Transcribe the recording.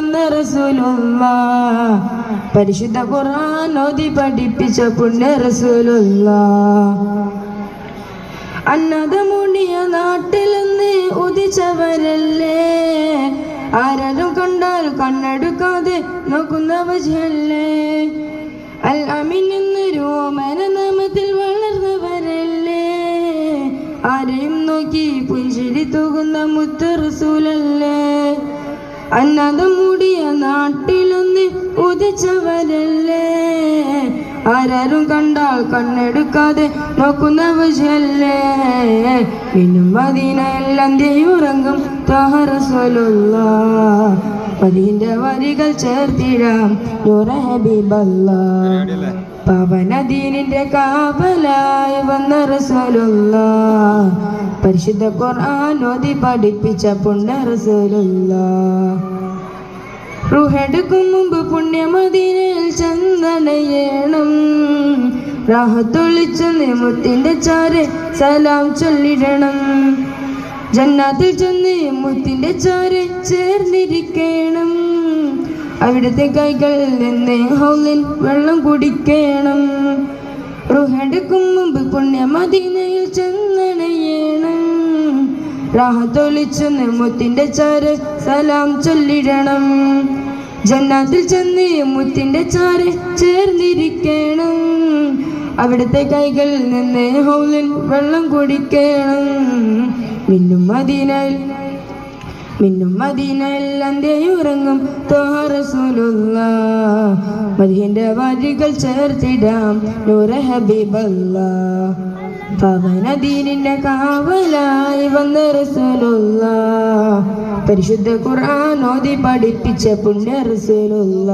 വന്ന റസൂലുള്ള പരിശുദ്ധ ഖുർആൻ ഓതി പഠിപ്പിച്ച പുണ്യ റസൂലുള്ള അന്നതമുടിയ നാട്ടിൽ നിന്ന് ഉദിച്ചവരല്ലേ? ആരും കണ്ടാൽ കണ്ണെടുക്കാതെ നോക്കുന്ന വജല്ലേ അൽ അമിൻ എന്നൊരു ഓമന നാമത്തിൽ വളർന്നവരല്ലേ? ആരെയും നോക്കി പുഞ്ചിരി തൂകുന്ന മുത്ത് റസൂലല്ലേ? അന്നതം മൂടിയ നാട്ടിലൊന്ന് ഉദിച്ചവരല്ലേ? ആരാരും കണ്ടാൽ കണ്ണെടുക്കാതെ നോക്കുന്ന വശല്ലേ പിന്നും മദീനയെല്ലാം ഉറങ്ങും താഹറസ്വലുള്ള മദീന്റെ വരികൾ ചേർത്തിടാം ഹബീബല്ല. പവനദീനിന്റെ കാവലായി വന്ന റസൂലുള്ള. പരിശുദ്ധ ഖുർആൻ പഠിപ്പിച്ച പുണ്യ റസൂലുള്ള റുഹെടുക്കും മുമ്പ് പുണ്യമതിനെ ചന്ദനയേണം. രാഹത്തൊളിച്ച മുത്തിന്റെ ചാരെ സലാം ചൊല്ലിടണം. ജന്നാത്തിൽ ചെന്ന് മുത്തിന്റെ ചാരെ ചേർന്നിരിക്കണം. അവിടുത്തെ കൈകളിൽ നിന്ന് ഹൗലിൽ വെള്ളം കുടിക്കണം. റുഹെടുക്കും മുമ്പ് പുണ്യമതിനയിൽ ചന്ദനയേണം രാഹത്തൊളിച്ചെന്ന് മുത്തിന്റെ ചാര് സലാം ചൊല്ലിടണം. ജന്നാത്തിൽ ചെന്ന് മുത്തിന്റെ ചാര് ചേർന്നിരിക്കണം. അവിടുത്തെ കൈകൾ നിന്ന് ഹൗലിൽ വെള്ളം കുടിക്കണം. മിന്നും മദീനയിൽ മിന്നും മദീനയിൽ ഉറങ്ങും തോറസൂലുള്ള മദീന്റെ വരികൾ ചേർത്തിടാം നൂറ ഹബീബല്ല പവനദീനിന്റെ കാവലായി വന്ന റസൂലുള്ള പരിശുദ്ധ ഖുർആൻ ഓതി പഠിപ്പിച്ച പുണ്യ റസൂലുള്ള